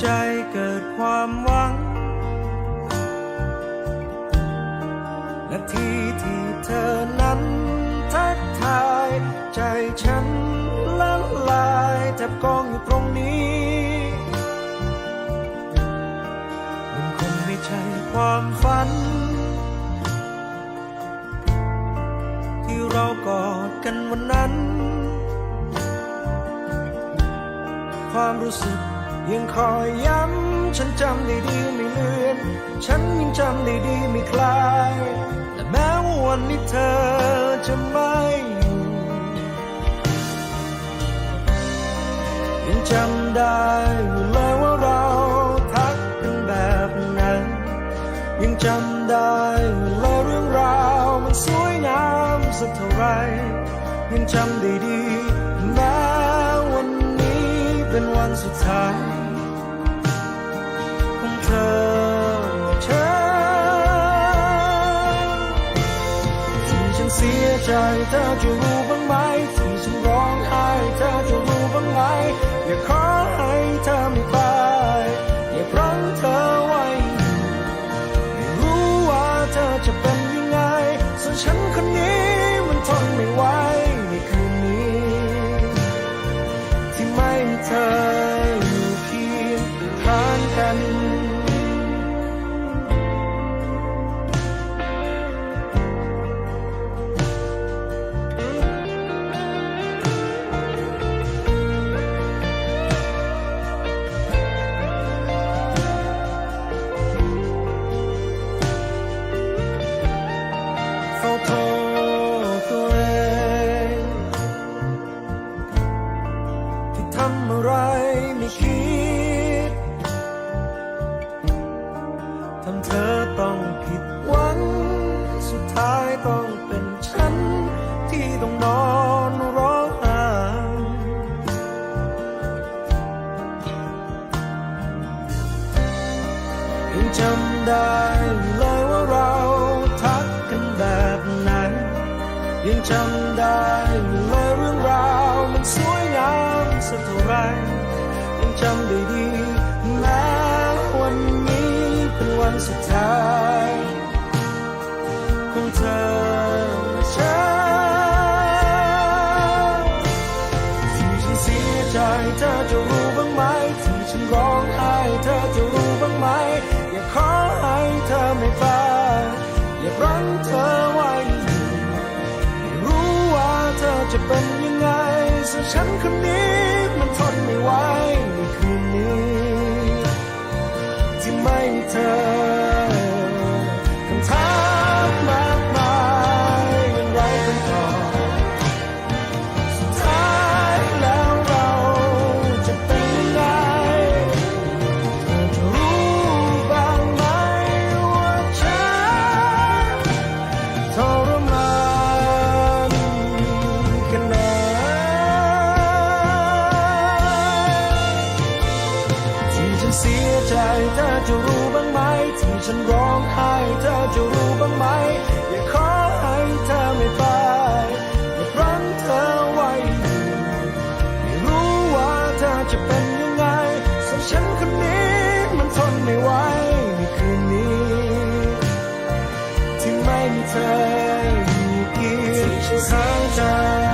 ใจเกิดความหวังนาทีที่เธอนั้นทักทาย ใจฉันละลายแทบกองอยู่ตรงนี้มันคงไม่ใช่ความฝัน ที่เรากอดกันวันนั้น ความรู้สึก ยังคอยย้ำ ฉันจำได้ดีไม่เลือน ฉันยังจำได้ดีไม่คลาย และแม้ว่าวันนี้เธอจะไม่อยู่ยังจำได้อยู่เลยว่าเราทักกันแบบนั้น ยังจำได้อยู่เลยเรื่องราวมันสวยงามสักเท่าไหรยังจำได้ดีแม้วันนี้เป็นวันสุดท้าย ใจเธอจะรู้บ้างไหมที่ฉันร้องไห้เธอจะรู้บ้างไหมอย่าขอ ทำอะไรไม่คิด ทำเธอต้องผิดหวัง สุดท้ายต้องเป็นฉัน ที่ต้องนอนร้องไห้ยังจำได้เลยว่าเราทักกันแบบไหนยังจำ ยังจำได้ดีแม้วันนี้เป็นวันสุดท้ายของเธอและฉันที่ฉันเสียใจเธอจะรู้บ้างไหม ที่ฉันร้องไห้เธอจะรู้บ้างไหม อยากขอให้เธอไม่ไปอยากรั้งเธอไว้ไม่รู้ว่าเธอจะเป็นยังไงส่วนฉันคนนี้มันทนไม่ไหว ไม่เธอ ที่ฉันร้องไห้เธอจะรู้บ้างไหม อยากขอให้เธอไม่ไปอยารั้งเธอไว้ไม่รู้ว่าเธอจะเป็นยังไงส่วนฉันคนนี้มันทนไม่ไหวในคืนนี้ ที่ไม่มีเธออยู่เคียงข้างกัน